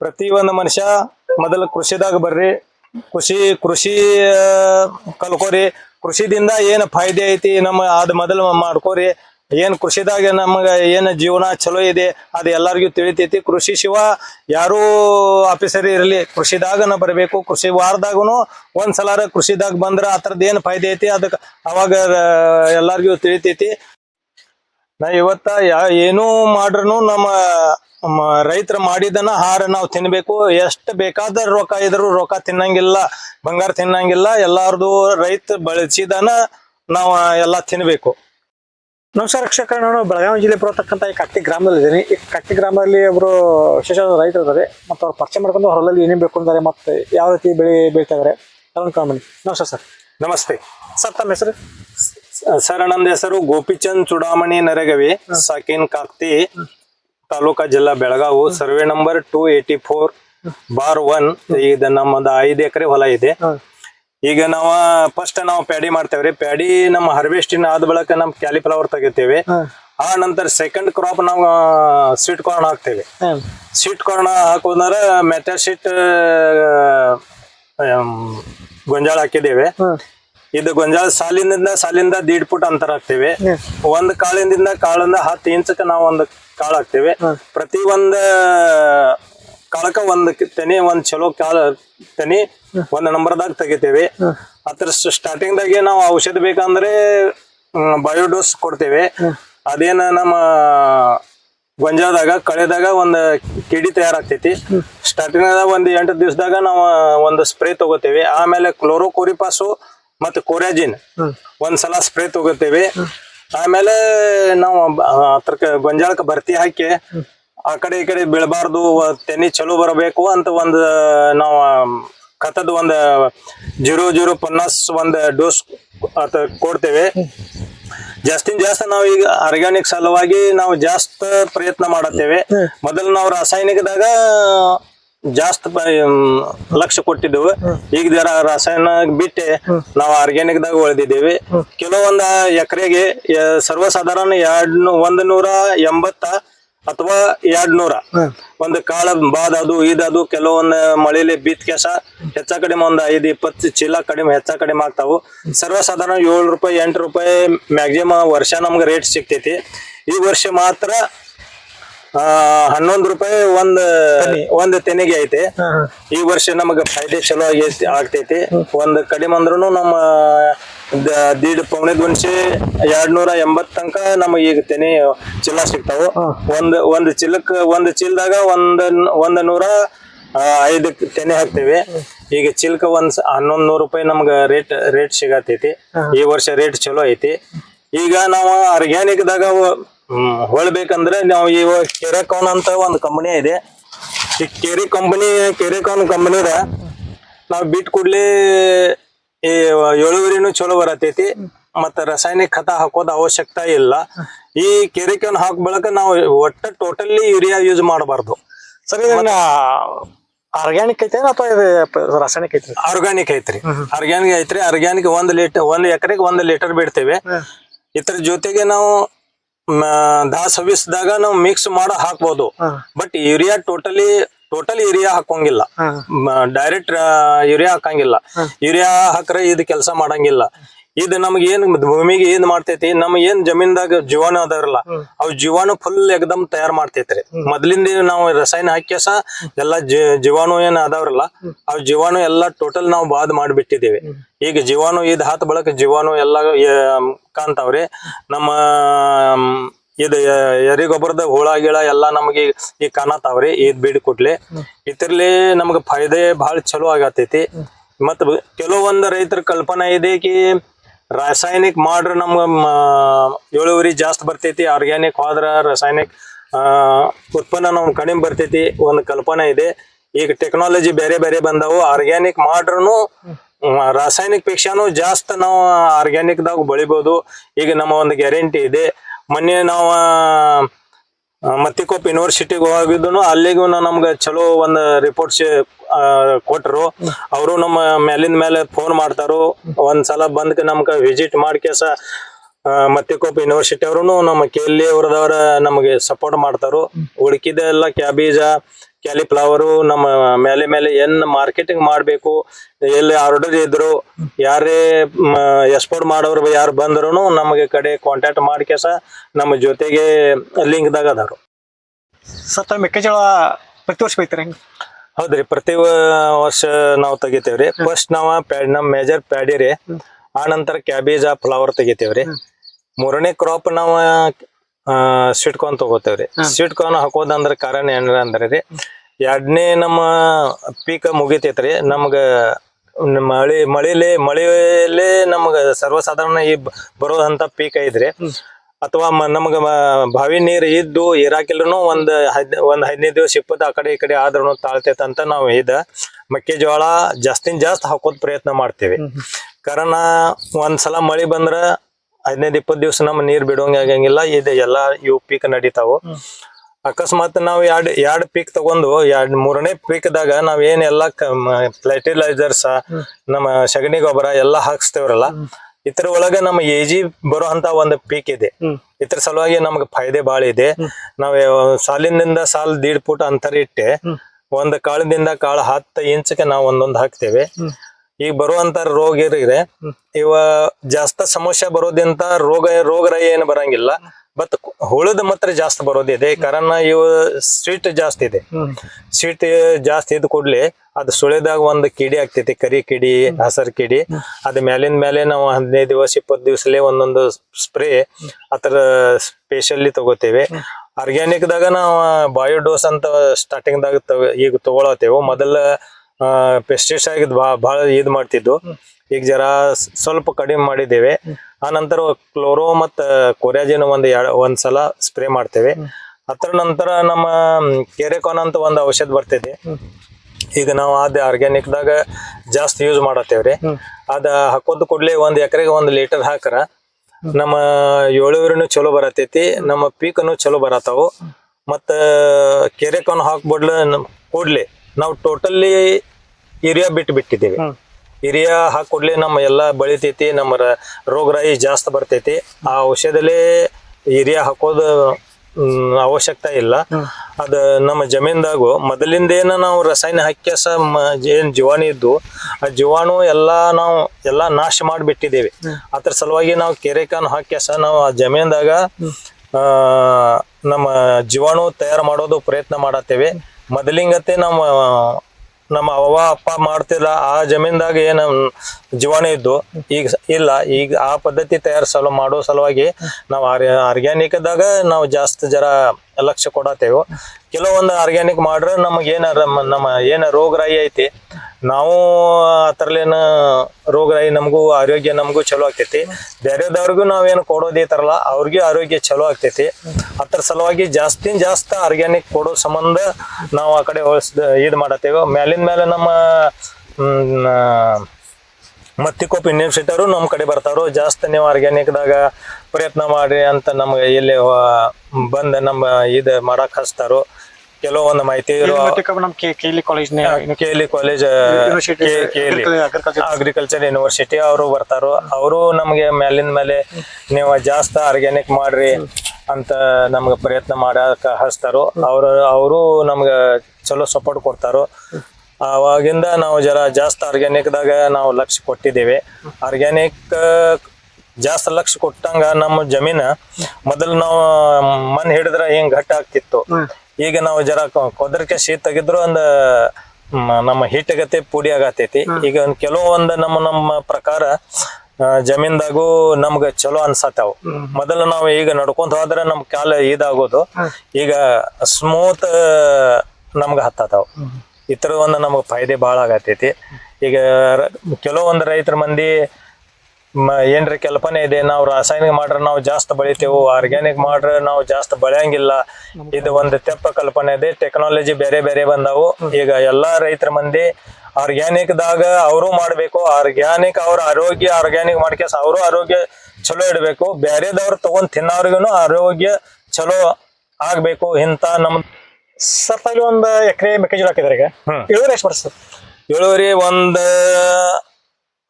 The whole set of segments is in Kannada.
ಪ್ರತಿ ಒಂದು ಮನುಷ್ಯ ಮೊದಲು ಕೃಷಿದಾಗ ಬರ್ರಿ. ಕೃಷಿ ಕೃಷಿ ಕಲ್ಕೋರಿ. ಕೃಷಿದಿಂದ ಏನು ಫಾಯ್ದೆ ಐತಿ ನಮ್ಮ ಅದ್ ಮೊದಲು ಮಾಡ್ಕೋರಿ. ಏನ್ ಕೃಷಿದಾಗ ನಮಗ ಏನ್ ಜೀವನ ಚಲೋ ಇದೆ ಅದ್ ಎಲ್ಲರಿಗೂ ತಿಳಿತೈತಿ. ಕೃಷಿ ಶಿವ ಯಾರೂ ಆಫೀಸರ್ ಇರಲಿ. ಕೃಷಿದಾಗನ ಬರಬೇಕು. ಕೃಷಿ ವಾರದಾಗನು ಒಂದ್ ಸಲಾರ ಕೃಷಿದಾಗ ಬಂದ್ರ ಅದ್ರದ್ದು ಏನ್ ಫಾಯ್ದೆ ಐತಿ ಅದಕ್ಕೆ ಅವಾಗ ಎಲ್ಲರಿಗೂ ತಿಳಿತೈತಿ. ನಾ ಇವತ್ತ ಯಾ, ಏನೂ ಮಾಡ್ರು ನಮ್ಮ ರೈತರು ಮಾಡಿದನ ಆಹಾರ ನಾವು ತಿನ್ಬೇಕು. ಎಷ್ಟು ಬೇಕಾದ ರೊಕ್ಕ ಇದ್ರು ರೊಕ್ಕ ತಿನ್ನಂಗಿಲ್ಲ ಬಂಗಾರ ತಿನ್ನಂಗಿಲ್ಲ ಎಲ್ಲಾರ್ದು ರೈತ ಬಳಸಿದನ ನಾವು ಎಲ್ಲ ತಿನ್ಬೇಕು. ನಮಸ್ಕಾರ ರಕ್ಷಕರ ನಾನು ಬೆಳಗಾವಿ ಜಿಲ್ಲೆ ಬರತಕ್ಕಂಥ ಈ ಕಟ್ಟಿ ಗ್ರಾಮದಲ್ಲಿ ಇದ್ದೀನಿ ಈ ಕಟ್ಟಿ ಗ್ರಾಮದಲ್ಲಿ ಒಬ್ಬರು ವಿಶೇಷವಾದ ರೈತರು ಇದ್ದಾರೆ. ಮತ್ತು ಅವ್ರು ಪರಿಚಯ ಮಾಡ್ಕೊಂಡು ಹೊಲದಲ್ಲಿ ಏನೇನು ಬೇಕು ಅಂತಾರೆ ಮತ್ತು ಯಾವ ರೀತಿ ಬೆಳೆ ಬೆಳೀತಾ ಇದ್ದಾರೆ ಅದನ್ನು ಕಾಮನಿ ನಮಸ್ಕಾರ ಸರ್. ನಮಸ್ತೆ. ಸರ್ ತಮ್ಮ ಹೆಸರು? ಸರ್ ನಮ್ದು ಹೆಸರು ಗೋಪಿಚಂದ್ ಚುಡಾಮಣಿ ನರಗವಿ ಸಾಕಿನ್ ಕಾಕ್ತಿ ತಾಲೂಕಾ ಜಿಲ್ಲಾ Belagavi survey number two eighty four bar one ಇದು ನಮ್ಮದು ಐದು ಎಕರೆ ಹೊಲ ಇದೆ. ಈಗ ನಾವು ಫಸ್ಟ್ ನಾವು ಪ್ಯಾಡಿ ಮಾಡ್ತೇವ್ರಿ. ಪ್ಯಾಡಿ ನಮ್ಮ ಹಾರ್ವೆಸ್ಟಿನ ಆದ ಬಳಕ ನಮ್ ಕ್ಯಾಲಿಫ್ಲವರ್ ತೆಗಿತೇವೆ. ಆ ನಂತರ ಸೆಕೆಂಡ್ ಕ್ರಾಪ್ ನಾವು ಸ್ವೀಟ್ ಕಾರ್ನ್ ಹಾಕ್ತೇವೆ. ಸ್ವೀಟ್ ಕಾರ್ನ್ ಹಾಕೋದ್ರ ಮೆಟಾ ಶೀಟ್ ಗೊಂಜಾಳ ಹಾಕಿದ್ದೇವೆ. ಇದು ಗೊಂಜಾಳ ಸಾಲಿನಿಂದ ಸಾಲಿಂದ ದೀಡ್ ಫುಟ್ ಅಂತರ ಹಾಕ್ತೇವೆ. ಒಂದ್ ಕಾಳಿಂದ ಕಾಳಿಂದ ಹತ್ತು ಇಂಚಕ್ಕೆ ನಾವು ಒಂದು ಕಾಳು ಹಾಕ್ತೇವೆ ಪ್ರತಿ ಒಂದ ಕಾಳಕ ಒಂದ್ ತೆನಿ ಒಂದ್ ಚಲೋ ಕಾಳ ತೆನಿ ಒಂದ್ ನಂಬರ್ದಾಗ ತೆಗಿತೇವೆ. ಅದ್ರ ಸ್ಟಾರ್ಟಿಂಗ್ ದಾಗೆ ನಾವು ಔಷಧ ಬೇಕಂದ್ರೆ ಬಯೋಡೋಸ್ ಕೊಡ್ತೇವೆ. ಅದೇನ ನಮ್ಮ ಗೊಂಜಾದಾಗ ಕಳೆದಾಗ ಒಂದ್ ಕಿಡಿ ತಯಾರಾಗ್ತೈತಿ. ಸ್ಟಾರ್ಟಿಂಗ್ ಒಂದ್ ಎಂಟು ದಿವಸದಾಗ ನಾವು ಒಂದು ಸ್ಪ್ರೇ ತಗೋತೇವೆ. ಆಮೇಲೆ ಕ್ಲೋರೋಕೋರಿಪಾಸು ಮತ್ತೆ ಕೋರಾಜಿನ್ ಒಂದ್ಸಲ ಸ್ಪ್ರೇ ತಗೋತೇವೆ. ಆಮೇಲೆ ನಾವು ಅತ್ರಕ್ಕೆ ಗೊಂಜಾಳಕ್ಕೆ ಭರ್ತಿ ಹಾಕಿ ಆ ಕಡೆ ಈ ಕಡೆ ಬೀಳಬಾರ್ದು ತೆನಿ ಚಲೋ ಬರಬೇಕು ಅಂತ ಒಂದು ನಾವು ಕಥದ ಒಂದು ಜೀರೋ ಜೀರೋ ಪನ್ನಾಸ್ ಒಂದು ಡೋಸ್ ಅತ ಕೊಡ್ತೇವೆ. ಜಾಸ್ತಿ ಜಾಸ್ತಿ ನಾವು ಈಗ ಆರ್ಗ್ಯಾನಿಕ್ ಸಲುವಾಗಿ ನಾವು ಜಾಸ್ತಿ ಪ್ರಯತ್ನ ಮಾಡತ್ತೇವೆ. ಮೊದಲು ನಾವು ರಾಸಾಯನಿಕದಾಗ ಜಾಸ್ತಿ ಲಕ್ಷ ಕೊಟ್ಟಿದ್ದೆವು. ಈಗ ಜರ ರಾಸಾಯನ ಬಿಟ್ಟೆ. ನಾವು ಆರ್ಗ್ಯಾನಿಕ್ ದಾಗ ಉಳಿದಿದ್ದೇವೆ. ಕೆಲವೊಂದ ಎಕರೆಗೆ ಸರ್ವಸಾಧಾರಣ ಎರಡ್ ಒಂದ್ ನೂರ ಎಂಬತ್ತ ಅಥವಾ ಎರಡ್ ನೂರ ಒಂದು ಕಾಳ ಬಾದ್ ಅದು ಇದದು ಕೆಲವೊಂದ್ ಮಳೆಲಿ ಬಿತ್ ಕೆಸ ಹೆಚ್ಚ ಕಡಿಮೆ ಒಂದ್ ಐದ್ ಇಪ್ಪತ್ತು ಚೀಲ ಕಡಿಮೆ ಹೆಚ್ಚ ಕಡಿಮೆ ಆಗ್ತಾವು. ಸರ್ವಸಾಧಾರಣ ಏಳು ರೂಪಾಯಿ ಎಂಟು ರೂಪಾಯಿ ಮ್ಯಾಕ್ಸಿಮಮ್ ವರ್ಷ ನಮ್ಗೆ ರೇಟ್ ಸಿಗ್ತೈತಿ. ಈ ವರ್ಷ ಮಾತ್ರ ಹನ್ನೊಂದು ರೂಪಾಯಿ ಒಂದ್ ಒಂದ್ ತೆನೆಗೆ ಐತೆ. ಈ ವರ್ಷ ನಮಗ ಫಾಯ್ದೆ ಚಲೋ ಆಗಿ ಆಗ್ತೈತಿ. ಒಂದ್ ಕಡಿಮೆ ಅಂದ್ರೂ ನಮ್ಮ ದೀಡ್ ಪೌಣೆ ದುನ್ಸೆ ಎರಡ್ ನೂರ ಎಂಬತ್ ತನಕ ನಮಗ ಈಗ ತೆನೆ ಚೀಲ ಸಿಗ್ತಾವ. ಒಂದ್ ಒಂದ್ ಚೀಲಕ್ ಒಂದ್ ಚೀಲದಾಗ ಒಂದ್ ಒಂದ್ ನೂರ ಐದು ತೆನೆ ಹಾಕ್ತೇವೆ. ಈಗ ಚಿಲ್ಕ ಒಂದ್ ಹನ್ನೊಂದ್ ನೂರು ರೂಪಾಯಿ ನಮ್ಗ ರೇಟ್ ರೇಟ್ ಸಿಗತೈತಿ. ಈ ವರ್ಷ ರೇಟ್ ಚಲೋ ಐತಿ. ಈಗ ನಾವು ಆರ್ಗ್ಯಾನಿಕ್ ದಾಗ ಹ್ಮ್, ಹೊಳ್ಬೇಕಂದ್ರೆ ನಾವು ಈ ಕೆರೆಕಾನ್ ಅಂತ ಒಂದು ಕಂಪನಿ ಇದೆ. ಈ ಕೆರೆ ಕಂಪನಿ ಕೆರೆಕಾನ್ ಕಂಪನಿದ ನಾವು ಬಿಟ್ ಕೂಡ್ಲಿ ಈ ಇಳುವರಿನೂ ಚಲೋ ಬರತೈತಿ. ಮತ್ತ ರಾಸಾಯನಿಕ ಖತ ಹಾಕೋದ್ ಅವಶ್ಯಕತೆ ಇಲ್ಲ. ಈ ಕೆರೆಕಾನ್ ಹಾಕ ಬಳಕ ನಾವು ಒಟ್ಟ ಟೋಟಲಿ ಯೂರಿಯಾ ಯೂಸ್ ಮಾಡಬಾರ್ದು. ಸರಿ ಆರ್ಗ್ಯಾನಿಕ್ ಐತೆ ಅಥವಾ ಇದು ರಾಸಾಯನಿಕ ಐತ್ರಿ? ಆರ್ಗ್ಯಾನಿಕ್ ಐತ್ರಿ. ಆರ್ಗ್ಯಾನಿಕ್ ಐತ್ರಿ. ಆರ್ಗ್ಯಾನಿಕ್ ಒಂದ್ ಲೀಟರ್ ಒಂದ್ ಎಕರೆಗೆ ಒಂದ್ ಲೀಟರ್ ಬಿಡ್ತೇವೆ. ಇದ್ರ ಜೊತೆಗೆ ನಾವು ಮ, ದಾ ಸವಿಸ್ದಾಗ ನಾವು ಮಿಕ್ಸ್ ಮಾಡ ಹಾಕ್ಬೋದು. But urea totally total urea ಹಾಕೋಂಗಿಲ್ಲ direct urea ಹಾಕಂಗಿಲ್ಲ. ಯೂರಿಯಾ ಹಾಕ್ರೆ ಇದು ಕೆಲಸ ಮಾಡಂಗಿಲ್ಲ. ಇದು ನಮ್ಗೆ ಏನ್ ಭೂಮಿಗೆ ಏನ್ ಮಾಡ್ತೈತಿ ನಮ್ ಏನ್ ಜಮೀನ್ದಾಗ ಜೀವಾಣು ಅದಾರಲ್ಲ ಅವ್ ಜೀವಾಣು ಫುಲ್ ಎಕ್ದಮ್ ತಯಾರ್ ಮಾಡ್ತೈತ್ರಿ. ಮೊದ್ಲಿಂದ ನಾವು ರಸಾಯನ ಹಾಕ್ಯಸ ಎಲ್ಲಾ ಜೀವಾಣು ಏನ್ ಅದಾವ್ರಲ್ಲ ಅವ್ ಜೀವಾಣು ಎಲ್ಲಾ ಟೋಟಲ್ ನಾವು ಬಾದ್ ಮಾಡ್ಬಿಟ್ಟಿದೀವಿ. ಈಗ ಜೀವಾಣು ಇದ್ ಹಾತ್ ಬಳಕ ಜೀವಾಣು ಎಲ್ಲಾ ಕಾಣ್ತಾವ್ರಿ. ನಮ್ಮ ಇದು ಎರಿ ಗೊಬ್ಬರದ ಹುಳ ಗಿಳ ಎಲ್ಲಾ ನಮಗೆ ಈಗ ಕಾಣತಾವ್ರಿ ಇದ್ ಬೀಡ್ ಕೊಟ್ಲಿ ಇತರ್ಲಿ ನಮ್ಗ ಫಾಯ್ದೆ ಬಹಳ ಚಲೋ ಆಗತೈತಿ. ಮತ್ತ ಕೆಲವೊಂದ್ ರೈತರ ಕಲ್ಪನಾ ಇದೆ ಕಿ ರಾಸಾಯನಿಕ್ ಮಾಡ್ರ ನಮ್ಗೆ ಇಳುವರಿ ಜಾಸ್ತಿ ಬರ್ತೈತಿ ಆರ್ಗ್ಯಾನಿಕ್ ಹೋದ್ರ ರಾಸಾಯನಿಕ ಉತ್ಪನ್ನ ನಮ್ಗೆ ಕಡಿಮೆ ಬರ್ತೈತಿ, ಒಂದು ಕಲ್ಪನೆ ಇದೆ. ಈಗ ಟೆಕ್ನಾಲಜಿ ಬೇರೆ ಬೇರೆ ಬಂದವು ಆರ್ಗ್ಯಾನಿಕ್ ಮಾಡ್ರೂ ರಾಸಾಯನಿಕ ಪೇಕ್ಷಾನು ಜಾಸ್ತಿ ನಾವು ಆರ್ಗ್ಯಾನಿಕ್ ದಾಗ ಬೆಳಿಬೋದು. ಈಗ ನಮ್ಮ ಒಂದು ಗ್ಯಾರಂಟಿ ಇದೆ. ಮೊನ್ನೆ ನಾವು ಮತ್ತಿಕೊಪ್ಪ ಯೂನಿವರ್ಸಿಟಿಗೆ ಹೋಗಿದ್ದು ಅಲ್ಲಿಗೂ ನಮ್ಗೆ ಚಲೋ ಒಂದ್ ರಿಪೋರ್ಟ್ಸ್ ಕೊಟ್ರು. ಅವರು ನಮ್ಮ ಮೇಲಿಂದ ಮೇಲೆ ಫೋನ್ ಮಾಡ್ತಾರು. ಒಂದ್ಸಲ ಬಂದ್ ನಮ್ಗೆ ವಿಸಿಟ್ ಮಾಡ್ಕೇಸ ಆ, ಮತ್ತಿಕೊಪ್ಪ ಯೂನಿವರ್ಸಿಟಿ ಅವರು ನಮ್ಮ ಕೇಳಿ ಅವ್ರದವ್ರ ನಮಗೆ ಸಪೋರ್ಟ್ ಮಾಡ್ತಾರು. ಉಳಿಕಿದ ಎಲ್ಲ ಕ್ಯಾಬೇಜ ಕ್ಯಾಲಿಫ್ಲವರು ನಮ್ಮ ಮೇಲೆ ಮೇಲೆ ಏನ್ ಮಾರ್ಕೆಟಿಂಗ್ ಮಾಡಬೇಕು ಎಲ್ಲಿ ಆರ್ಡರ್ ಇದ್ರು ಯಾರೇ ಎಕ್ಸ್ಪೋರ್ಟ್ ಮಾಡೋರು ಯಾರು ಬಂದ್ರು ನಮಗೆ ಕಡೆ ಕಾಂಟ್ಯಾಕ್ಟ್ ಮಾಡ್ಕೆಸ ನಮ್ಮ ಜೊತೆಗೆ ಲಿಂಕ್ ದಾಗ ಅದಾರು. ಸತ್ತ ಮೆಕ್ಕೆಜೋಳ ಪ್ರತಿ ವರ್ಷ ಬೈತಾರೆ ಹೌದ್ರಿ ಪ್ರತಿ ವರ್ಷ ನಾವು ತೆಗಿತೇವ್ರಿ. ಫಸ್ಟ್ ನಾವ ಪ್ಯಾಡ್ ನಮ್ ಮೇಜರ್ ಪ್ಯಾಡಿ ರೀ. ಆ ನಂತರ ಕ್ಯಾಬೇಜ್ ಫ್ಲವರ್ ತೆಗಿತೇವ್ರಿ. ಮೂರನೇ ಕ್ರಾಪ್ ನಾವ ಸ್ವೀಟ್ ಕಾರ್ನ್ ತಗೋತೇವ್ರಿ. ಸ್ವೀಟ್ ಕಾರ್ನ್ ಹಾಕೋದಂದ್ರ ಕಾರಣ ಏನಾರ ಅಂದ್ರೆ ರೀ ಎರಡನೇ ನಮ್ಮ ಪೀಕ್ ಮುಗಿತೈತ್ರಿ. ನಮ್ಗ ಮಳಿ ಮಳಿಲೆ ಮಳಿಲೇ ನಮ್ಗ ಸರ್ವಸಾಧಾರಣ ಈ ಬರೋದಂತ ಪೀಕ್ ಐತ್ರಿ. ಅಥವಾ ನಮಗ ಬಾವಿ ನೀರ್ ಇದ್ದು ಇರಾಕಿಲ್ರು ಒಂದ್ ಹದ್ ಒಂದ್ ಹದಿನೈದು ದಿವಸ ಇಪ್ಪತ್ತು ಆ ಕಡೆ ಈ ಕಡೆ ಆದ್ರೂ ತಾಳ್ತೈತೆ ಅಂತ ನಾವು ಇದ. ಮೆಕ್ಕೆಜೋಳ ಜಾಸ್ತಿನ್ ಜಾಸ್ತಿ ಹಾಕೋದ್ ಪ್ರಯತ್ನ ಮಾಡ್ತೇವೆ. ಕಾರಣ ಒಂದ್ಸಲ ಮಳಿ ಬಂದ್ರ ಹದಿನೈದು ಇಪ್ಪತ್ತು ದಿವಸ ನಮ್ಮ ನೀರ್ ಬಿಡೋಂಗ ಆಗಂಗಿಲ್ಲ ಇದು ಎಲ್ಲಾ ಇವು ಪೀಕ್ ನಡೀತಾವು. ಅಕಸ್ಮಾತ್ ನಾವು ಎರಡ್ ಎರಡ್ ಪೀಕ್ ತಗೊಂಡು ಎರಡ್ ಮೂರನೇ ಪೀಕ್ದಾಗ ನಾವ್ ಎಲ್ಲಾ ಫರ್ಟಿಲೈಸರ್ಸ್ ನಮ್ಮ ಸಗಣಿ ಗೊಬ್ಬರ ಎಲ್ಲಾ ಹಾಕ್ಸ್ತೇವ್ರಲ್ಲ ಇದ್ರ ಒಳಗ ನಮ್ಮ ಏಜಿ ಬರೋ ಅಂತ ಒಂದು ಪೀಕ್ ಇದೆ. ಇದ್ರ ಸಲುವಾಗಿ ನಮ್ಗೆ ಫಾಯ್ದೆ ಬಾಳ ಇದೆ. ನಾವ್ ಸಾಲಿನಿಂದ ಸಾಲ್ ದೀಡ್ ಫುಟ್ ಅಂತರ ಇಟ್ಟೆ. ಒಂದ್ ಕಾಳದಿಂದ ಕಾಳು ಹತ್ತು ಇಂಚಕ್ಕೆ ನಾವು ಒಂದೊಂದ್ ಹಾಕ್ತೇವೆ. ಈಗ ಬರುವಂತ ರೋಗ ಇರಿದ್ರೆ ಇವ ಜಾಸ್ತ ಸಮಸ್ಯೆ ಬರೋದಿಂತ ರೋಗ ರೋಗರ ಏನು ಬರಂಗಿಲ್ಲ. ಬಟ್ ಹುಳದ ಮಾತ್ರ ಜಾಸ್ತಿ ಬರೋದಿದೆ ಕಾರಣ ಇವು ಸ್ವೀಟ್ ಜಾಸ್ತಿ ಇದೆ. ಸ್ವೀಟ್ ಜಾಸ್ತಿ ಇದ್ ಕೂಡ್ಲೆ ಅದು ಸುಳೆದಾಗ ಒಂದು ಕಿಡಿ ಆಗ್ತೈತಿ ಕರಿ ಕಿಡಿ ಹಸರ್ ಕಿಡಿ. ಅದ ಮ್ಯಾಲಿನ ಮೇಲೆ ನಾವು ಹದಿನೈದು ದಿವಸ ಇಪ್ಪತ್ತು ದಿವಸಲೇ ಒಂದೊಂದು ಸ್ಪ್ರೇ ಆತರ ಸ್ಪೆಷಲಿ ತಗೋತೇವೆ. ಆರ್ಗ್ಯಾನಿಕ್ ದಾಗ ನಾವು ಬಯೋಡೋಸ್ ಅಂತ ಸ್ಟಾರ್ಟಿಂಗ್ ದಾಗ ತಗೋ- ಈಗ ತಗೊಳತ್ತೇವೆ. ಮೊದಲ ಪೆಸ್ಟಿಸೈಡ್ ಬಹಳ ಇದ್ ಮಾಡ್ತಿದ್ವು ಈಗ ಜರಾ ಸ್ವಲ್ಪ ಕಡಿಮೆ ಮಾಡಿದ್ದೇವೆ. ಆ ನಂತರ ಕ್ಲೋರೋ ಮತ್ತ ಕೊರಿಯಾಜಿನ್ ಒಂದ್ ಎರಡ್ ಒಂದ್ ಸಲ ಸ್ಪ್ರೇ ಮಾಡ್ತೇವೆ. ಅದ್ರ ನಂತರ ನಮ್ಮ ಕೆರೆಕಾನ್ ಅಂತ ಒಂದು ಔಷಧ ಬರ್ತೈತಿ. ಈಗ ನಾವು ಅದ ಆರ್ಗ್ಯಾನಿಕ್ ದಾಗ ಜಾಸ್ತಿ ಯೂಸ್ ಮಾಡತ್ತೇವ್ರಿ ಅದ ಹಾಕೋದ್ ಕೂಡ್ಲೆ ಒಂದ್ ಎಕರೆಗೆ ಒಂದ್ ಲೀಟರ್ ಹಾಕರ ನಮ್ಮ ಏಳುವರಿನು ಚಲೋ ಬರತೈತಿ ನಮ್ಮ ಪೀಕನು ಚಲೋ ಬರತಾವು. ಮತ್ತ ಕೆರೆಕಾನ್ ಹಾಕ್ಬಿಡ್ಲ ಕೂಡ್ಲೆ ನಾವು ಟೋಟಲಿ ಏರಿಯಾ ಬಿಟ್ಟು ಬಿಟ್ಟಿದ್ದೇವೆ. ಯೂರಿಯಾ ಹಾಕೊಡ್ಲಿ ನಮ್ಮ ಎಲ್ಲಾ ಬೆಳಿತೈತಿ ನಮ್ಮ ರೋಗರಾಯಿ ಜಾಸ್ತಿ ಬರ್ತೈತಿ. ಆ ಔಷಧಲೇ ಹಿರಿಯ ಹಾಕೋದು ಅವಶ್ಯಕತೆ ಇಲ್ಲ. ಅದ ನಮ್ಮ ಜಮೀನ್ದಾಗು ಮೊದಲಿಂದೇನ ನಾವು ರಸಾಯನ ಹಾಕ್ಯಾಸ ಏನ್ ಜೀವಾಣು ಇದ್ದು ಆ ಜೀವಾಣು ಎಲ್ಲಾ ನಾವು ಎಲ್ಲಾ ನಾಶ ಮಾಡಿಬಿಟ್ಟಿದ್ದೇವೆ. ಅದ್ರ ಸಲುವಾಗಿ ನಾವು ಕೆರೆಕಾನ್ ಹಾಕ್ಯಾಸ ನಾವು ಆ ಜಮೀನ್ದಾಗ ಆ ನಮ್ಮ ಜೀವಾಣು ತಯಾರು ಮಾಡೋದು ಪ್ರಯತ್ನ ಮಾಡತ್ತೇವೆ. ಮೊದಲಿಂಗತೆ ನಮ್ಮ ನಮ್ಮ ಅವ್ವ, ಅಪ್ಪ ಮಾಡ್ತಿಲ್ಲ, ಆ ಜಮೀನ್ದಾಗ ಏನ ಜೀವಾಣು ಇದ್ದು, ಈಗ ಇಲ್ಲ. ಈಗ ಆ ಪದ್ಧತಿ ತಯಾರು ಮಾಡೋ ಸಲುವಾಗಿ ನಾವು ಆರ್ಗ್ಯಾನಿಕ್ದಾಗ ನಾವು ಜಾಸ್ತಿ ಜರ ಲಕ್ಷ್ಯ ಕೊಡತ್ತೇವೆ. ಕೆಲವೊಂದು ಆರ್ಗ್ಯಾನಿಕ್ ಮಾಡ್ರೆ ನಮಗೆ ಏನ ನಮ್ಮ ಏನ ರೋಗರಾಯಿ ಐತಿ ನಾವು ಅದರಲ್ಲೇನ ರೋಗರಾಯಿ ನಮಗೂ ಆರೋಗ್ಯ ನಮಗೂ ಚಲೋ ಆಗ್ತೈತಿ. ಬೇರೆದವ್ರಿಗೂ ನಾವೇನು ಕೊಡೋದೇ ತರಲ್ಲ ಅವ್ರಿಗೂ ಆರೋಗ್ಯ ಚಲೋ ಆಗ್ತೈತಿ. ಅದ್ರ ಸಲುವಾಗಿ ಜಾಸ್ತಿ ಜಾಸ್ತಿ ಆರ್ಗ್ಯಾನಿಕ್ ಕೊಡೋ ಸಂಬಂಧ ನಾವು ಆ ಕಡೆ ಇದು ಮಾಡತ್ತೇವೆ. ಮ್ಯಾಲಿನ ಮೇಲೆ ನಮ್ಮ ಮತ್ತಿಕೋಪ ಆ, ಅವರು ನಮ್ಮ ಕಡೆ ಬರ್ತಾರೋ ಜಾಸ್ತಿ ನೀವು ಆರ್ಗ್ಯಾನಿಕ್ದಾಗ ಪ್ರಯತ್ನ ಮಾಡಿ ಅಂತ ನಮ್ಗೆ ಇಲ್ಲಿ ಬಂದು ನಮ್ಮ ಇದು ಮಾಡಕ್ಕೆ ಹಚ್ತಾರೋ. ಕೆಲವೊಂದು ಮಾಹಿತಿ ಇರೋ ಕೆಲಿ ಕಾಲೇಜ್ ಕೇಲಿ. ಅಗ್ರಿಕಲ್ಚರ್ ಯೂನಿವರ್ಸಿಟಿ ಅವರು ಬರ್ತಾರೋ. ಅವರು ನಮಗೆ ಮೇಲಿನ ಮೇಲೆ ನೀವು ಜಾಸ್ತಿ ಆರ್ಗ್ಯಾನಿಕ್ ಮಾಡ್ರಿ ಅಂತ ನಮ್ಗೆ ಪ್ರಯತ್ನ ಮಾಡಕ ಹಚ್ತಾರೋ. ಅವ್ರು ಅವರು ನಮ್ಗೆ ಚಲೋ ಸಪೋರ್ಟ್ ಕೊಡ್ತಾರೋ. ಅವಾಗಿಂದ ನಾವು ಜರ ಜಾಸ್ತಿ ಆರ್ಗ್ಯಾನಿಕ್ದಾಗ ನಾವು ಲಕ್ಷ ಕೊಟ್ಟಿದ್ದೇವೆ. ಆರ್ಗ್ಯಾನಿಕ್ ಜಾಸ್ತಿ ಲಕ್ಷ ಕೊಟ್ಟಂಗ ನಮ್ಮ ಜಮೀನ ಮೊದಲು ನಾವು ಮಣ್ಣು ಹಿಡಿದ್ರೆ ಹೆಂಗ್ ಘಟ್ಟ ಆಗ್ತಿತ್ತು. ಈಗ ನಾವು ಜರ ಕೊದರ್ಕೆ ಶೀತ ತೆಗೆದ್ರು ಒಂದ್ ನಮ್ಮ ಹಿಟ್ಟಗತೆ ಪುಡಿ ಆಗತೈತಿ. ಈಗ ಒಂದ್ ಕೆಲವೊಂದ್ ನಮ್ಮ ನಮ್ಮ ಪ್ರಕಾರ ಜಮೀನ್ದಾಗು ನಮ್ಗ ಚಲೋ ಅನ್ಸತ್ತಾವ. ಮೊದಲು ನಾವು ಈಗ ನಡ್ಕೊಂತ ಹೋದ್ರೆ ನಮ್ ಕಾಲ ಇದಾಗೋದು. ಈಗ ಸ್ಮೂತ್ ನಮ್ಗ ಹತ್ತತಾವ ಈ ತರ ಒಂದು ನಮ್ಗೆ ಫಾಯ್ದೆ ಭಾಳ ಆಗತೈತಿ. ಈಗ ಕೆಲವೊಂದ್ ರೈತರ ಮಂದಿ ಏನ್ರಿ ಕಲ್ಪನೆ ಇದೆ? ನಾವು ರಾಸಾಯನಿಕ ಮಾಡ್ರೆ ನಾವು ಜಾಸ್ತಿ ಬೆಳಿತೇವು ಆರ್ಗ್ಯಾನಿಕ್ ಮಾಡ್ರೆ ನಾವು ಜಾಸ್ತಿ ಬೆಳೆಯಂಗಿಲ್ಲ. ಇದು ಒಂದು ತೆಪ್ಪ ಕಲ್ಪನೆ ಇದೆ ಟೆಕ್ನಾಲಜಿ ಬೇರೆ ಬೇರೆ ಬಂದವು. ಈಗ ಎಲ್ಲಾ ರೈತರ ಮಂದಿ ಆರ್ಗ್ಯಾನಿಕ್ ದಾಗ ಅವರು ಮಾಡ್ಬೇಕು ಆರ್ಗ್ಯಾನಿಕ್ ಅವ್ರ ಆರೋಗ್ಯ ಆರ್ಗ್ಯಾನಿಕ್ ಮಾಡ್ಕೇಸ್ ಅವರು ಆರೋಗ್ಯ ಚಲೋ ಇಡಬೇಕು. ಬೇರೆದವ್ರು ತಗೊಂಡ್ ತಿನ್ನೋರ್ಗುನು ಆರೋಗ್ಯ ಚಲೋ ಆಗ್ಬೇಕು ಇಂತ ನಮ್ ಸರ್ ತಾವು ಒಂದ್ ಎಕರೆ ಮೆಕ್ಕೆಜೋಳ ಹಾಕಿದ್ರೆ ಈಗ. ಇಳುವರಿ ಎಷ್ಟು ಬರ್ತದೆ ಇಳುವರಿ ಒಂದ್